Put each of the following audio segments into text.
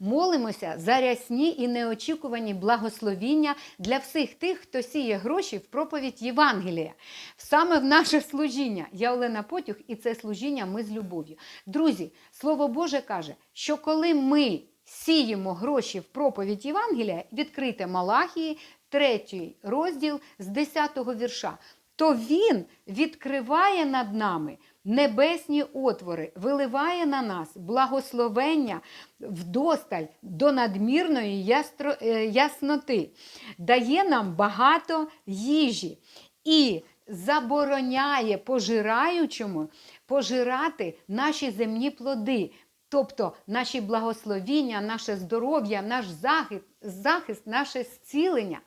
молимося за рясні і неочікувані благословіння для всіх тих, хто сіє гроші в проповідь Євангелія. Саме в наше служіння. Я Олена Потюх, і це служіння ми з любов'ю. Друзі, Слово Боже каже, що коли ми сіємо гроші в проповідь Євангелія, відкрите Малахії, третій розділ з 10 вірша, то він відкриває над нами небесні отвори, виливає на нас благословення вдосталь до надмірної ястро- е, ясноти, дає нам багато їжі і забороняє пожираючому пожирати наші земні плоди. Тобто наші благословіння, наше здоров'я, наш захист, захист, наше зцілення.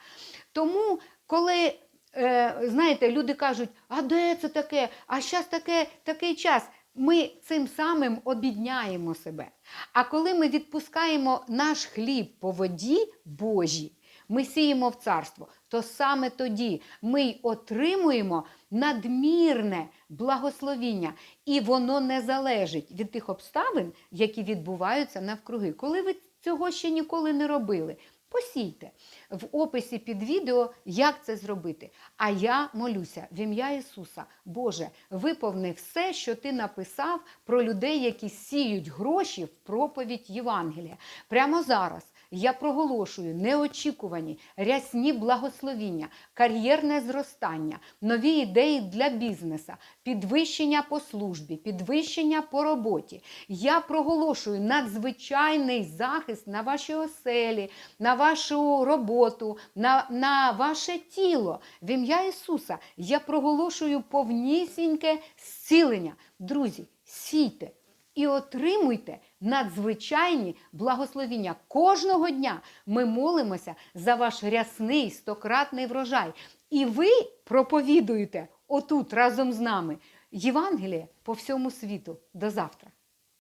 Тому, коли е, знаєте, люди кажуть, а де це таке? А зараз таке, такий час. Ми цим самим обідняємо себе. А коли ми відпускаємо наш хліб по воді Божій, ми сіємо в царство, то саме тоді ми отримуємо надмірне благословіння, і воно не залежить від тих обставин, які відбуваються навкруги. Коли ви цього ще ніколи не робили, посійте в описі під відео, як це зробити. А я молюся в ім'я Ісуса. Боже, виповни все, що ти написав про людей, які сіють гроші в проповідь Євангелія. Прямо зараз. Я проголошую неочікувані рясні благословіння, кар'єрне зростання, нові ідеї для бізнеса, підвищення по службі, підвищення по роботі. Я проголошую надзвичайний захист на ваші оселі, на вашу роботу, на, на ваше тіло. В ім'я Ісуса я проголошую повнісіньке зцілення. Друзі, сійте і отримуйте надзвичайні благословіння. Кожного дня ми молимося за ваш рясний стократний врожай. І ви проповідуєте отут разом з нами Євангеліє по всьому світу. До завтра.